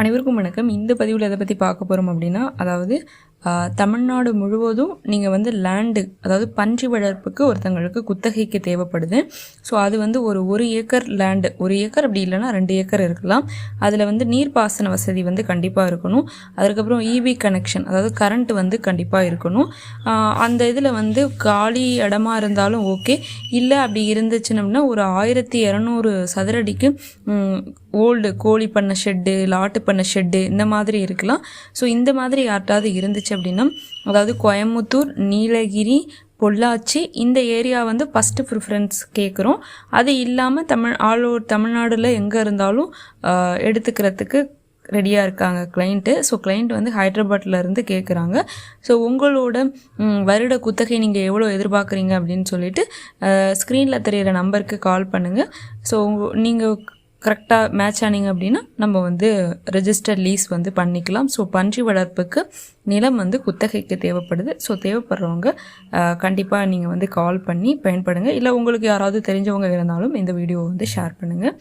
அனைவருக்கும் வணக்கம். இந்த பதிவில் எதை பற்றி பார்க்க போகிறோம் அப்படின்னா அதாவது தமிழ்நாடு முழுவதும் நீங்கள் வந்து லேண்டு அதாவது பன்றி வளர்ப்புக்கு ஒருத்தங்களுக்கு குத்தகைக்கு தேவைப்படுது. ஸோ அது வந்து ஒரு ஒரு ஏக்கர் லேண்டு ஒரு ஏக்கர் அப்படி இல்லைன்னா ரெண்டு ஏக்கர் இருக்கலாம். அதில் வந்து நீர்ப்பாசன வசதி வந்து கண்டிப்பாக இருக்கணும். அதுக்கப்புறம் இபி கனெக்ஷன் அதாவது கரண்ட் வந்து கண்டிப்பாக இருக்கணும். அந்த இதில் வந்து காலி இடமா இருந்தாலும் ஓகே இல்லை அப்படி இருந்துச்சுனோம்னா ஒரு ஆயிரத்தி இரநூறு சதுரடிக்கு ஓல்டு கோழி பண்ண ஷெட்டு லாட்டு பண்ண ஷெட்டு இந்த மாதிரி இருக்கலாம். ஸோ இந்த மாதிரி யார்ட்டாவது இருந்துச்சு அப்படின்னா அதாவது கோயம்புத்தூர் நீலகிரி பொள்ளாச்சி இந்த ஏரியா வந்து ஃபஸ்ட்டு ப்ரிஃபரன்ஸ் கேட்குறோம் அது இல்லாமல் தமிழ் ஆல் ஓவர் தமிழ்நாடில் எங்கே இருந்தாலும் எடுத்துக்கிறதுக்கு ரெடியாக இருக்காங்க கிளைண்ட்டு ஸோ கிளைண்ட் வந்து ஹைதராபாத்லேருந்து கேட்குறாங்க ஸோ உங்களோட வருட குத்தகை நீங்கள் எவ்வளோ எதிர்பார்க்குறீங்க அப்படின்னு சொல்லிட்டு ஸ்க்ரீனில் தெரிகிற நம்பருக்கு கால் பண்ணுங்கள் ஸோ நீங்கள் கரெக்டாக மேட்ச் ஆனீங்க அப்படின்னா நம்ம வந்து ரெஜிஸ்டர் லீஸ் வந்து பண்ணிக்கலாம். ஸோ பன்றி வளர்ப்புக்கு நிலம் வந்து குத்தகைக்கு தேவைப்படுது. ஸோ தேவைப்படுறவங்க கண்டிப்பாக நீங்கள் வந்து கால் பண்ணி பயன்படுங்க. இல்லை உங்களுக்கு யாராவது தெரிஞ்சவங்க இருந்தாலும் இந்த வீடியோ வந்து ஷேர் பண்ணுங்கள்